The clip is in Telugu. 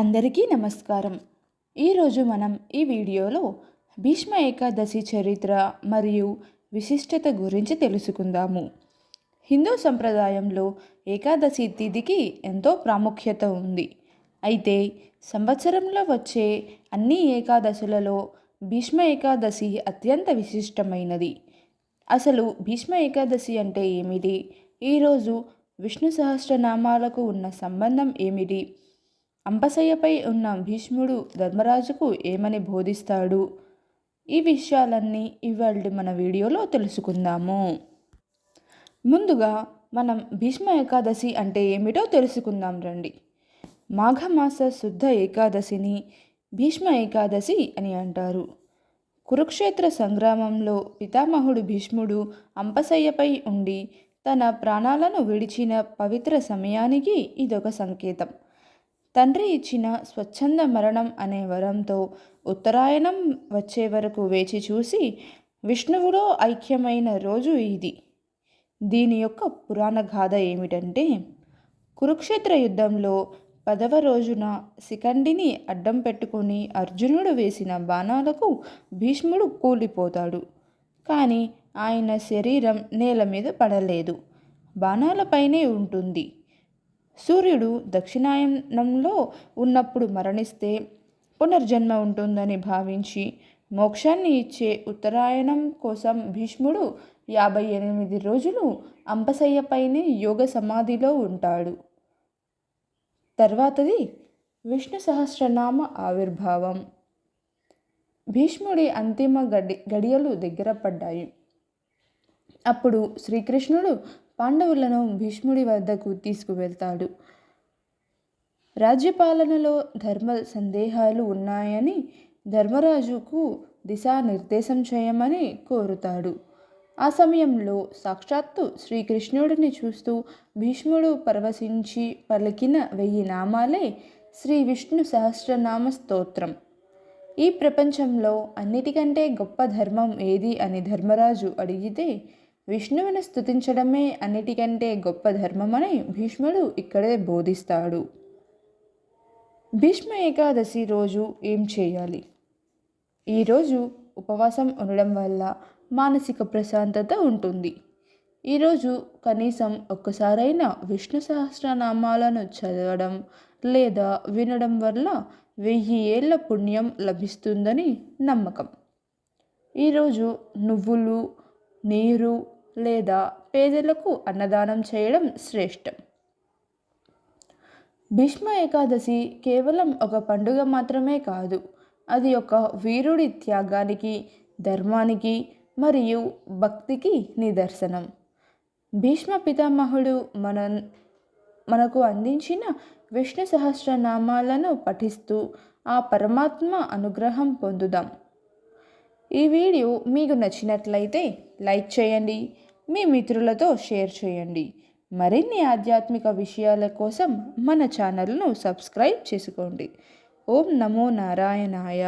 అందరికీ నమస్కారం. ఈరోజు మనం ఈ వీడియోలో భీష్మ ఏకాదశి చరిత్ర మరియు విశిష్టత గురించి తెలుసుకుందాము. హిందూ సంప్రదాయంలో ఏకాదశి తిథికి ఎంతో ప్రాముఖ్యత ఉంది. అయితే సంవత్సరంలో వచ్చే అన్ని ఏకాదశులలో భీష్మ ఏకాదశి అత్యంత విశిష్టమైనది. అసలు భీష్మ ఏకాదశి అంటే ఏమిటి? ఈరోజు విష్ణు సహస్రనామాలకు ఉన్న సంబంధం ఏమిటి? అంపశయ్యపై ఉన్న భీష్ముడు ధర్మరాజుకు ఏమని బోధిస్తాడు? ఈ విషయాలన్నీ ఇవాళ మన వీడియోలో తెలుసుకుందాము. ముందుగా మనం భీష్మ ఏకాదశి అంటే ఏమిటో తెలుసుకుందాం రండి. మాఘమాస శుద్ధ ఏకాదశిని భీష్మ ఏకాదశి అని అంటారు. కురుక్షేత్ర సంగ్రామంలో పితామహుడు భీష్ముడు అంపశయ్యపై ఉండి తన ప్రాణాలను విడిచిన పవిత్ర సమయానికి ఇదొక సంకేతం. తండ్రి ఇచ్చిన స్వచ్ఛంద మరణం అనే వరంతో ఉత్తరాయణం వచ్చే వరకు వేచి చూసి విష్ణువులో ఐక్యమైన రోజు ఇది. దీని యొక్క పురాణ గాథ ఏమిటంటే కురుక్షేత్ర యుద్ధంలో పదవ రోజున శిఖండిని అడ్డం పెట్టుకొని అర్జునుడు వేసిన బాణాలకు భీష్ముడు కూలిపోతాడు. కానీ ఆయన శరీరం నేల మీద పడలేదు. బాణాలపైనే ఉంటుంది. సూర్యుడు దక్షిణాయనంలో ఉన్నప్పుడు మరణిస్తే పునర్జన్మ ఉంటుందని భావించి మోక్షాన్ని ఇచ్చే ఉత్తరాయణం కోసం భీష్ముడు యాభై ఎనిమిది రోజులు అంపశయ్యపైనే యోగ సమాధిలో ఉంటాడు. తర్వాతది విష్ణు సహస్రనామ ఆవిర్భావం. భీష్ముడి అంతిమ గడి గడియలు దగ్గర పడ్డాయి. అప్పుడు శ్రీకృష్ణుడు పాండవులను భీష్ముడి వద్దకు తీసుకువెళ్తాడు. రాజ్యపాలనలో ధర్మ సందేహాలు ఉన్నాయని ధర్మరాజుకు దిశానిర్దేశం చేయమని కోరుతాడు. ఆ సమయంలో సాక్షాత్తు శ్రీకృష్ణుడిని చూస్తూ భీష్ముడు పరవశించి పలికిన వెయ్యి నామాలే శ్రీ విష్ణు సహస్రనామ స్తోత్రం. ఈ ప్రపంచంలో అన్నిటికంటే గొప్ప ధర్మం ఏది అని ధర్మరాజు అడిగితే విష్ణువుని స్థుతించడమే అన్నిటికంటే గొప్ప ధర్మమని భీష్ముడు ఇక్కడే బోధిస్తాడు. భీష్మ ఏకాదశి రోజు ఏం చేయాలి? ఈరోజు ఉపవాసం ఉండడం వల్ల మానసిక ప్రశాంతత ఉంటుంది. ఈరోజు కనీసం ఒక్కసారైనా విష్ణు సహస్రనామాలను చదవడం లేదా వినడం వల్ల వెయ్యి ఏళ్ళ పుణ్యం లభిస్తుందని నమ్మకం. ఈరోజు నువ్వులు నీరు లేదా పేదలకు అన్నదానం చేయడం శ్రేష్టం. భీష్మ ఏకాదశి కేవలం ఒక పండుగ మాత్రమే కాదు అది ఒక వీరుడి త్యాగానికి ధర్మానికి మరియు భక్తికి నిదర్శనం. భీష్మ పితామహుడు మన మనకు అందించిన విష్ణు సహస్రనామాలను పఠిస్తూ ఆ పరమాత్మ అనుగ్రహం పొందుదాం. ఈ వీడియో మీకు నచ్చినట్లయితే లైక్ చేయండి మీ మిత్రులతో షేర్ చేయండి. మరిన్ని ఆధ్యాత్మిక విషయాల కోసం మన ఛానల్ను సబ్స్క్రైబ్ చేసుకోండి. ఓం నమో నారాయణాయ.